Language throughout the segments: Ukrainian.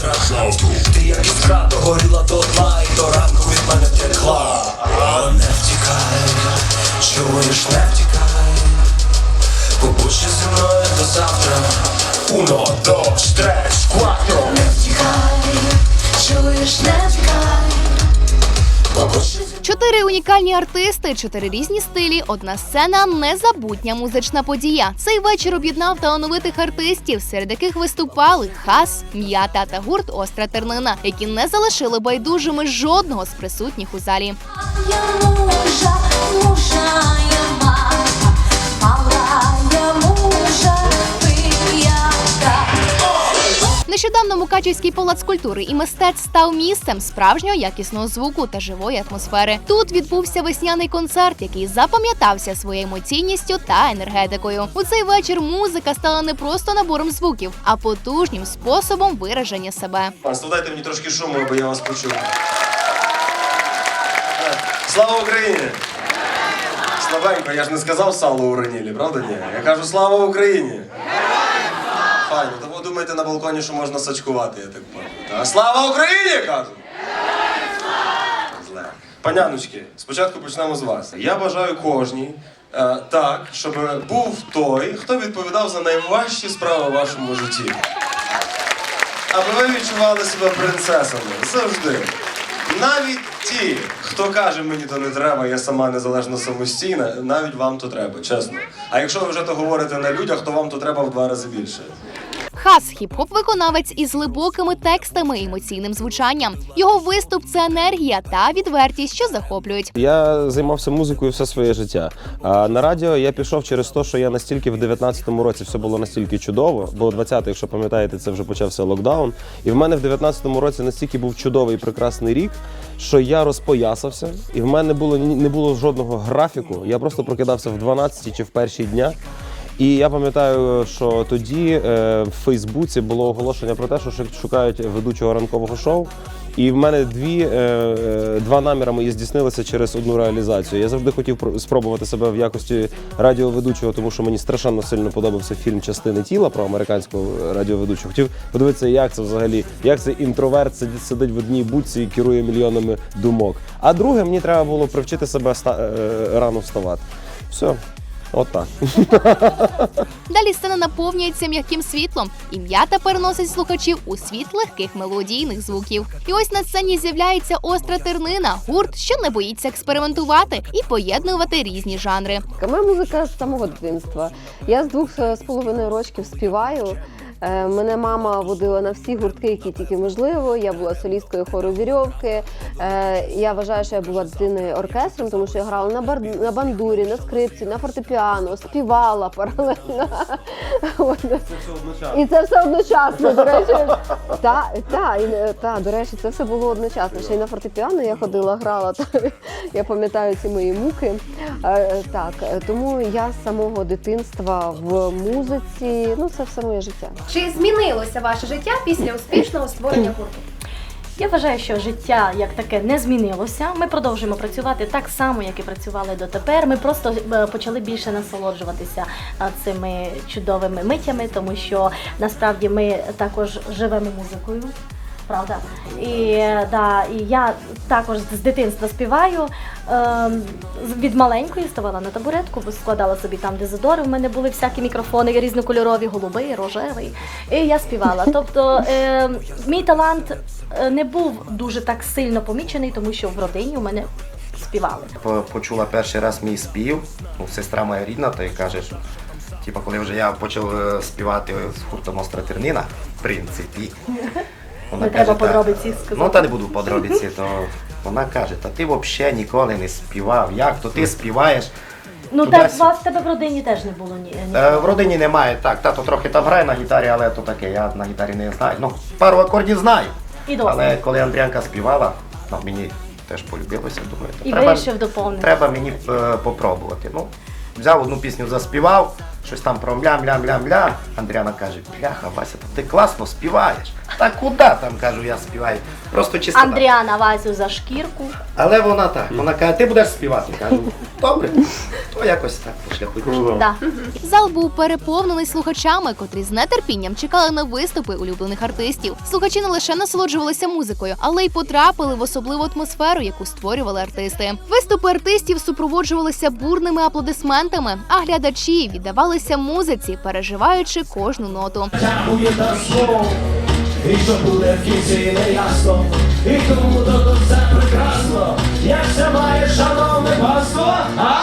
завтра. Ти як іскра, то горіла до дна, і до ранку від мене втекла А не втікай, чуєш, не втікай. Побудь ще зі мною до завтра. Uno, dos, tres, Чотири унікальні артисти, чотири різні стилі, одна сцена, незабутня музична подія. Цей вечір об'єднав талановитих артистів, серед яких виступали хас, м'ята та гурт Остра тернина, які не залишили байдужими жодного з присутніх у залі. Я мужа, мужа, я Нещодавно Мукачівський палац культури і мистецтв став місцем справжнього якісного звуку та живої атмосфери. Тут відбувся весняний концерт, який запам'ятався своєю емоційністю та енергетикою. У цей вечір музика стала не просто набором звуків, а потужнім способом вираження себе. Панство, мені трошки шуму, аби я вас почув. Слава Україні! Слабенько, я ж не сказав сало у Ранілі, правда ні? Я кажу слава Україні! Файно, то ви думаєте на балконі, що можна сачкувати, я так. А слава Україні, кажу! Зле. Паняночки, спочатку почнемо з вас. Я бажаю кожній е, так, щоб був той, хто відповідав за найважчі справи в вашому житті. Аби ви відчували себе принцесами завжди. Навіть ті, хто каже, мені то не треба, я сама незалежно самостійна, навіть вам то треба, чесно. А якщо ви вже то говорите на людях, то вам то треба в два рази більше. Хас хіп-хоп виконавець із глибокими текстами і емоційним звучанням. Його виступ це енергія та відвертість, що захоплюють. Я займався музикою все своє життя. А на радіо я пішов через те, що я настільки в 19-му році все було настільки чудово, бо 20-й, якщо пам'ятаєте, це вже почався локдаун. І в мене в 19-му році настільки був чудовий прекрасний рік, що я розпоясався, і в мене було не було жодного графіку. Я просто прокидався в 12 чи в перші дня. І я пам'ятаю, що тоді е, в Фейсбуці було оголошення про те, що шукають ведучого ранкового шоу. І в мене дві, е, е, два наміри мої здійснилися через одну реалізацію. Я завжди хотів про- спробувати себе в якості радіоведучого, тому що мені страшенно сильно подобався фільм Частини тіла про американського радіоведучого. Хотів подивитися, як це взагалі, як цей інтроверт сидить, сидить в одній будці і керує мільйонами думок. А друге, мені треба було привчити себе ста- е, рано вставати. Все, от так. Далі сцена наповнюється м'яким світлом, і м'ята переносить слухачів у світ легких мелодійних звуків. І ось на сцені з'являється остра тернина, гурт, що не боїться експериментувати і поєднувати різні жанри. Моя музика з самого дитинства. Я з двох з половиною років співаю. Е, Мене мама водила на всі гуртки, які тільки можливо. Я була солісткою хору вірьовки. Е, Я вважаю, що я була дитиною оркестром, тому що я грала на бар на бандурі, на скрипці, на фортепіано, співала паралельно. От. І це все одночасно, до речі. Та, та, і, е, та, до речі, це все було одночасно. Ще й на фортепіано я ходила, грала. Та, я пам'ятаю ці мої муки. Так, тому я з самого дитинства в музиці, ну це все моє життя. Чи змінилося ваше життя після успішного створення гурту? Я вважаю, що життя як таке не змінилося. Ми продовжуємо працювати так само, як і працювали дотепер. Ми просто е, почали більше насолоджуватися е, цими чудовими митями, тому що насправді ми також живемо музикою. Правда, і е, да, і я також з дитинства співаю. Ем, від маленької ставала на табуретку, складала собі там дезодори. У мене були всякі мікрофони різнокольорові, голубий, рожевий. І я співала. Тобто е, мій талант е, не був дуже так сильно помічений, тому що в родині у мене співали. Почула перший раз мій спів, ну, сестра моя рідна, то й каже, що типу, коли вже я почав е, співати з гуртом Остра Тернина, в принципі. Вона Не треба «Та- подробиці сказати». Ну, та не буду подробиці, то вона каже, та ти взагалі ніколи не співав. Як то ти співаєш? Ну Туди так сі- вас в тебе в родині теж не було ні. ні. Е, в родині немає. Так, тато трохи там грає на гітарі, але то таке, я на гітарі не знаю. Ну, пару акордів знаю. І досить. Але коли Андріанка співала, ну, мені теж полюбилося, думаю, то І треба, вирішив доповнити. треба мені е, попробувати. Ну, взяв одну пісню, заспівав, щось там про млям-лям-лям-лям. Андріана каже, бляха, Вася, та ти класно співаєш. Та куди там, кажу, я співаю. Просто чистота. Андріана Вазю за шкірку. Але вона так, вона каже, ти будеш співати. Кажу, добре, то якось так по шляху. пішло. Да. Зал був переповнений слухачами, котрі з нетерпінням чекали на виступи улюблених артистів. Слухачі не лише насолоджувалися музикою, але й потрапили в особливу атмосферу, яку створювали артисти. Виступи артистів супроводжувалися бурними аплодисментами, а глядачі віддавалися музиці, переживаючи кожну ноту. Дякую за слово, і що буде в кінці не ясно, і тому то все прекрасно, як все має шановне панство, а?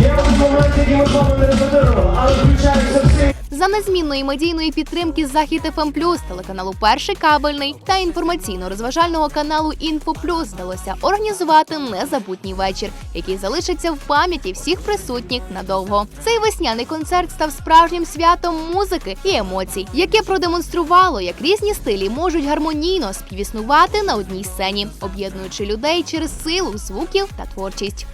Є один момент, який ми з вами не репетирували, але. За незмінної медійної підтримки Захід ФМ+, телеканалу Перший кабельний та інформаційно-розважального каналу Інфо Плюс вдалося організувати незабутній вечір, який залишиться в пам'яті всіх присутніх надовго. Цей весняний концерт став справжнім святом музики і емоцій, яке продемонструвало, як різні стилі можуть гармонійно співіснувати на одній сцені, об'єднуючи людей через силу звуків та творчість.